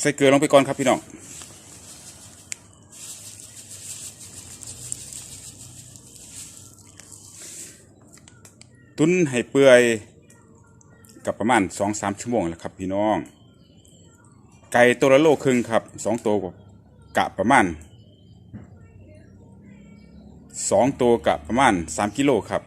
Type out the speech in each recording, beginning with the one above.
ใส่เกลือลงไปก่อนครับพี่น้องตุ้นให้เปื่อยกับประมาณสองสามชั่วโมงแล้วครับพี่น้อง ไก่ตัวละโลครึ่งครับสองตัวกะประมาณสองตัวกะประมาณสามกิโลครับ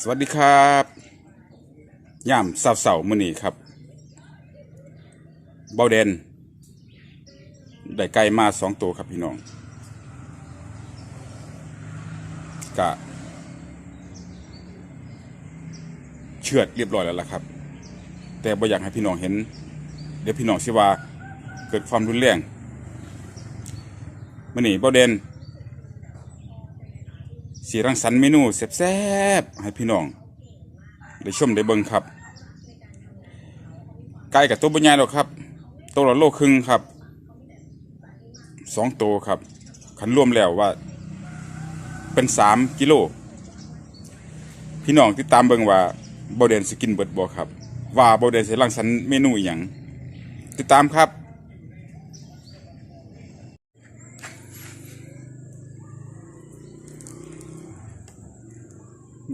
สวัสดีครับย่ามเสาเสาๆมื้อนี้ครับ เบาเดนได้ไก่มาสองตัวครับพี่น้องกะเชือดเรียบร้อยแล้วล่ะครับ แต่บ่อยากให้พี่น้องเห็น เดี๋ยวพี่น้องสิว่าเกิดความรุนแรงมื้อนี้เบาเดน สีรังสรรค์เมนูแซ่บๆให้พี่น้องได้ชมได้เบิ่งครับไก่กับตัวบรรยายหรอกครับตัวละโลครึ่งครับสองตัวครับขันรวมแล้วว่า เป็นสามกิโลพี่น้องติดตามเบิ่งว่าบเดนสกินเบิร์ดบ่ครับ ว่าบเดนสิรังสรรค์เมนูอย่างติดตามครับ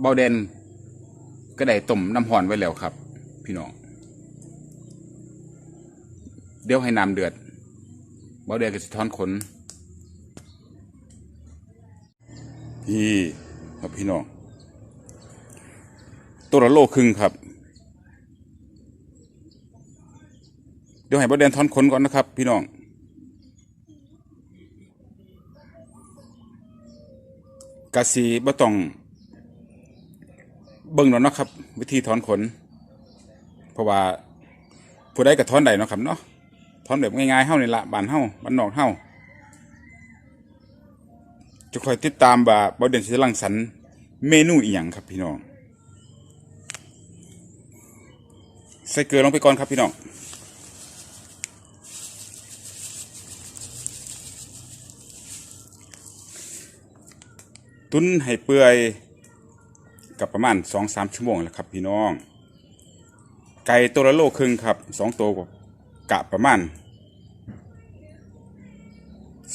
เบาเดนก็ได้ต้มน้ำห่อนไว้แล้วครับ พี่น้องเดี๋ยวให้น้ำเดือดเบาเดนก็จะทอนขนพี่ครับพี่น้องตัวละโลครึ่งครับ เดี๋ยวให้เบาเดนทอนขนก่อนนะครับ พี่น้อง กะสีบ่ต้อง เบิ่งเนาะเนาะครับ วิธีถอนขน เพราะว่าผู้ใดก็ถอนได้เนาะครับเนาะถอนแบบง่ายๆเฮานี่ละบานเฮาบ้านนอกเฮาจะคอยติดตามว่าบ่เดนสิรังสรรเมนูอีหยังครับพี่น้องใส่เกลือลงไปก่อนครับพี่น้องตุ้นให้เปื่อย กับประมาณสองสามชั่วโมงแล้วครับพี่น้อง ไก่ตัวละโลครึ่งครับสองตัวกะประมาณ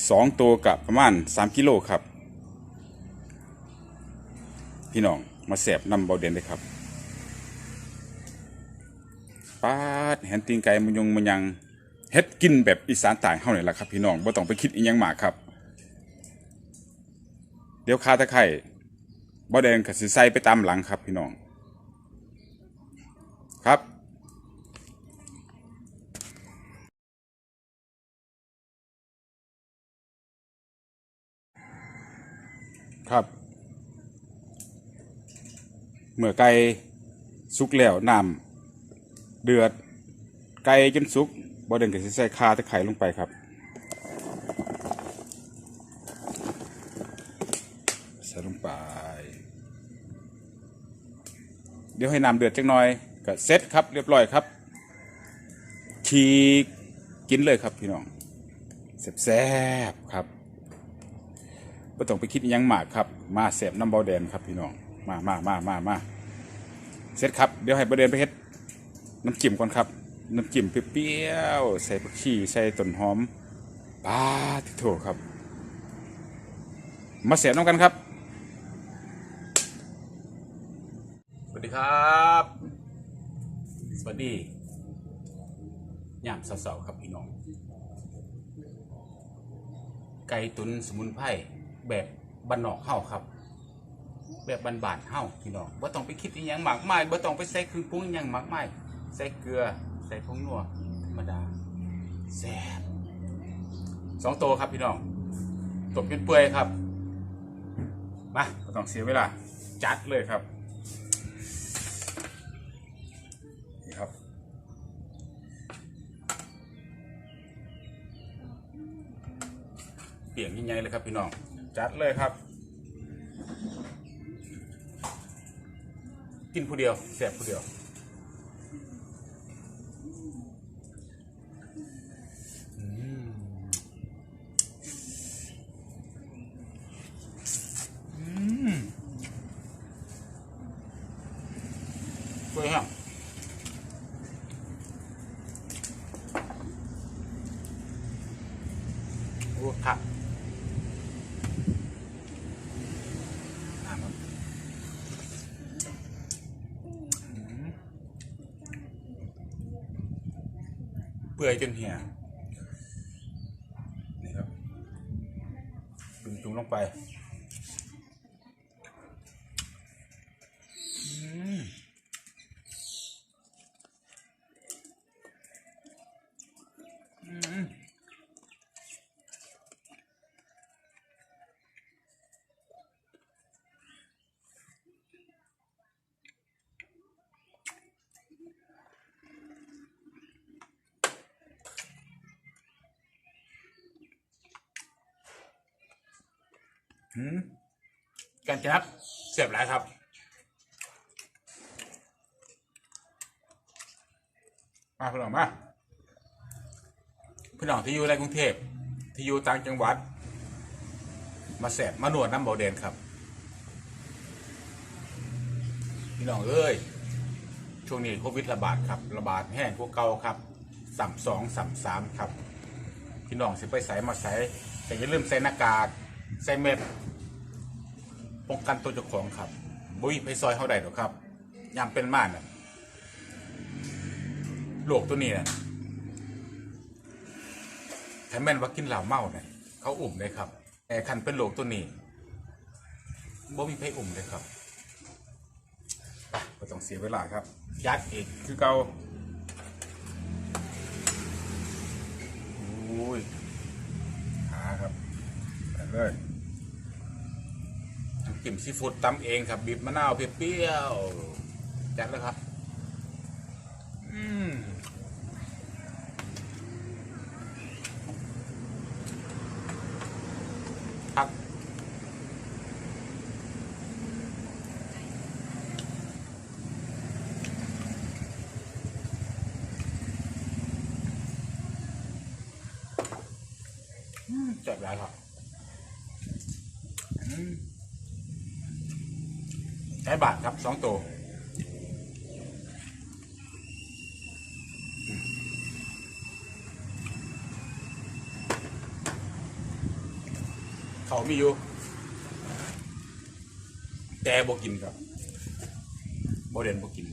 สองตัวกะประมาณสามกิโลครับ พี่น้องมาแสบนำเบาเด่นเลยครับปาดเห็นตีนไก่มันยงมันยังเฮ็ดกินแบบอีสานใต้เฮานี่แหละครับ พี่น้องบ่ต้องไปคิดอีหยังมากครับ เดี๋ยวคาตะไคร่ บ่แดงกับสิใส่ไปตามหลังครับพี่น้อง ครับครับ เมื่อไก่สุกแล้วน้ำเดือด ไก่จนสุกบ่แดงกับสิใส่คาตะไคร่ลงไปครับ ใส่ลงไป เดี๋ยวให้น้ำเดือดจักหน่อยก็เสร็จครับเรียบร้อยครับชีกกินเลยครับพี่น้องแซ่บๆครับไม่ต้องไปคิดยังหมากครับ มาเสพน้ำเบาแดนครับพี่น้อง มามามามามาเสร็จครับ เดี๋ยวให้เบาแดนไปเฮ็ดน้ำจิ้มก่อนครับ น้ำจิ้มเปรี้ยวๆใส่ผักชีใส่ต้นหอมปาทิโถครับ มาเสพน้ำกันครับ สวัส ดีครับ สวัสดียามเสาๆครับพี่น้อง ไก่ตุนสมุนไพรแบบบ้านนอกเฮาครับ แบบบ้านๆเฮาพี่น้องบ่าต้องไปคิดอีหยังมากมายบ่าต้องไปใส่เครื่องปรุงอีหยังมากมายใส่เกลือใส่ผงนัวธรรมดาแซ่บสองตัวครับพี่น้องตบเป็นเปื่อยครับมาไม่ต้องเสียเวลาจัดเลยครับ ปลี่ยนยิ่งใหญ่เลยครับพี่น้อง จัดเลยครับ กินผู้เดียวแสบผู้เดียว เปื่อยครับโอ้ครับน้ำครับอืม เปื่อยจนเหี่ยนี่ครับดึงจุงลงไป อืมกันครับเสียบแล้วครับ มาพี่น้องมาพี่น้องที่อยู่ในกรุงเทพที่อยู่ต่างจังหวัด มาแสบมาหนวดน้ำเบาเดนครับ พี่น้องเอ้ยช่วงนี้โควิดระบาดครับ ระบาดแห้งพวกเก่าครับสัมสองสัมสามครับ พี่น้องสิไปใส่มาใส่แต่อย่าลืมใส่หน้ากากใส่เม็ด ป้องกันตัวเจ้าของครับบุยไปซอยเขาได้หรอกครับยามเป็นมานน่ะโรคตัวนี้น่ะถ้าแม่นว่ากินเหล้าเมาเนี่ยเขาอุ่มเลยครับแต่คันเป็นโรคตัวนี้บ่มีไผอุ่มเลยครับไปก็ต้องเสียเวลาครับ ยัดอีกคือเกาโอ้ยหาครับไปเลย จิ้มซีฟู้ดตำเองครับบีบมะนาวเปรี้ยวๆจัดแล้วครับ อืมครับจัดแล้วครับอืมใช้บาทครับสองตัวเขามีอยู่ แต่บกินครับบเด่นบกิน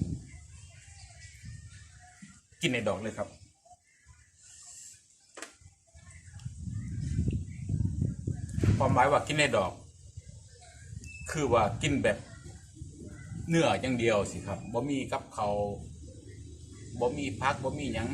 กินในดอกเลยครับความหมายว่ากินในดอก คือว่ากินแบบ เนื้ออย่างเดียวสิครับบ่มีกับเขาบ่มีพักบ่มีหยัง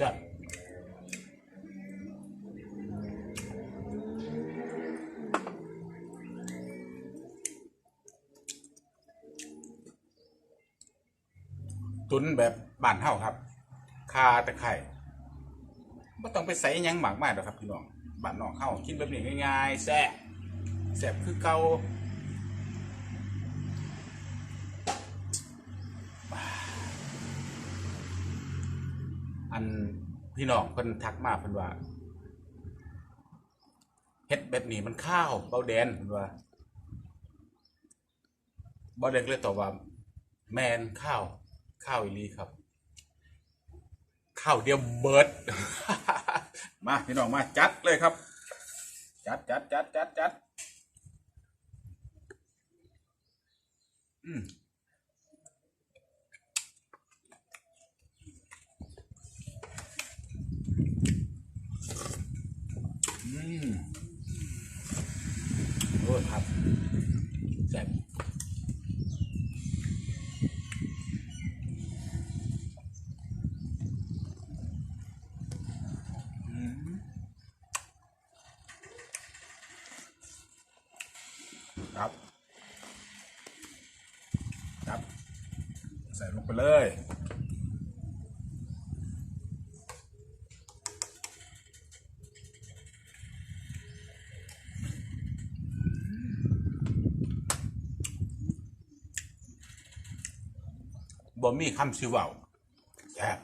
จัดตุนแบบบ้านเฮาครับ คาตะไคร่ไม่ต้องไปใส่ยังหมากมากหรอกครับพี่น้องบ้านนอกเฮากินแบบนี้ง่ายๆแซ่บแซ่บคือเก่า อันพี่น้องเพิ่นทักมาเพิ่นว่าเฮ็ดแบบนี้มันข้าวเบาแดนเพิ่นว่าเบาแดนเลยตอบว่า แมนข้าวข้าวอีลีครับข้าวเดียวเบิร์ดมาพี่น้องมาจัดเลยครับ จัดจัดจัดจัดจัดอืม มโอ้ครับแซ่บครับ ครับ ใส่ลงไปเลย บ่มีคำสิเว้าแซ่บ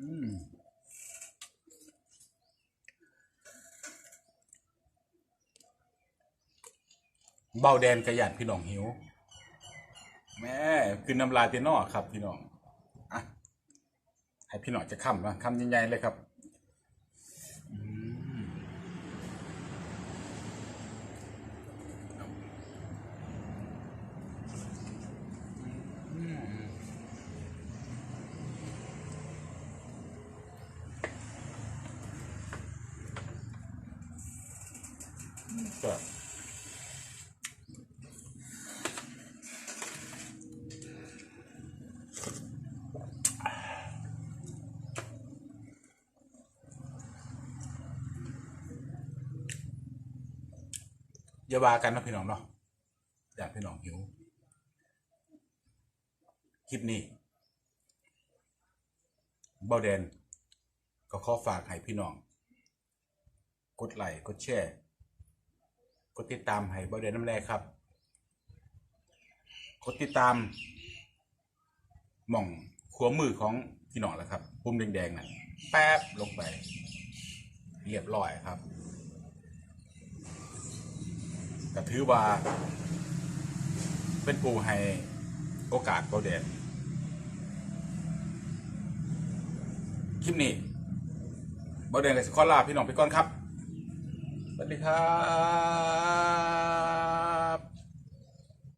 อืมเบาแดนกระยันพี่น้องหิว แม่คือน้ำลายเตนอครับพี่น้องอะให้พี่น้องจะคำนะคำใหญ่ๆเลยครับ อย่าว่ากันนะพี่น้องเนาะอยากพี่น้องหิว คลิปนี้เบาแดน ก็ขอฝากให้พี่น้อง กดไลค์กดแชร์กดติดตามให้เบริเวณน้ำแร่ครับ กดติดตามหม่องขัวมือของพี่น้องแล้วครับ ปุ่มแดงๆน่ะแป๊บลงไป เรียบร้อยครับ ก็ถือว่า เป็นปูให้โอกาสเบาแดนคลิปนี้เบาแดนกับสคอลลาพี่น้องไปก่อนครับสวัสดีครับ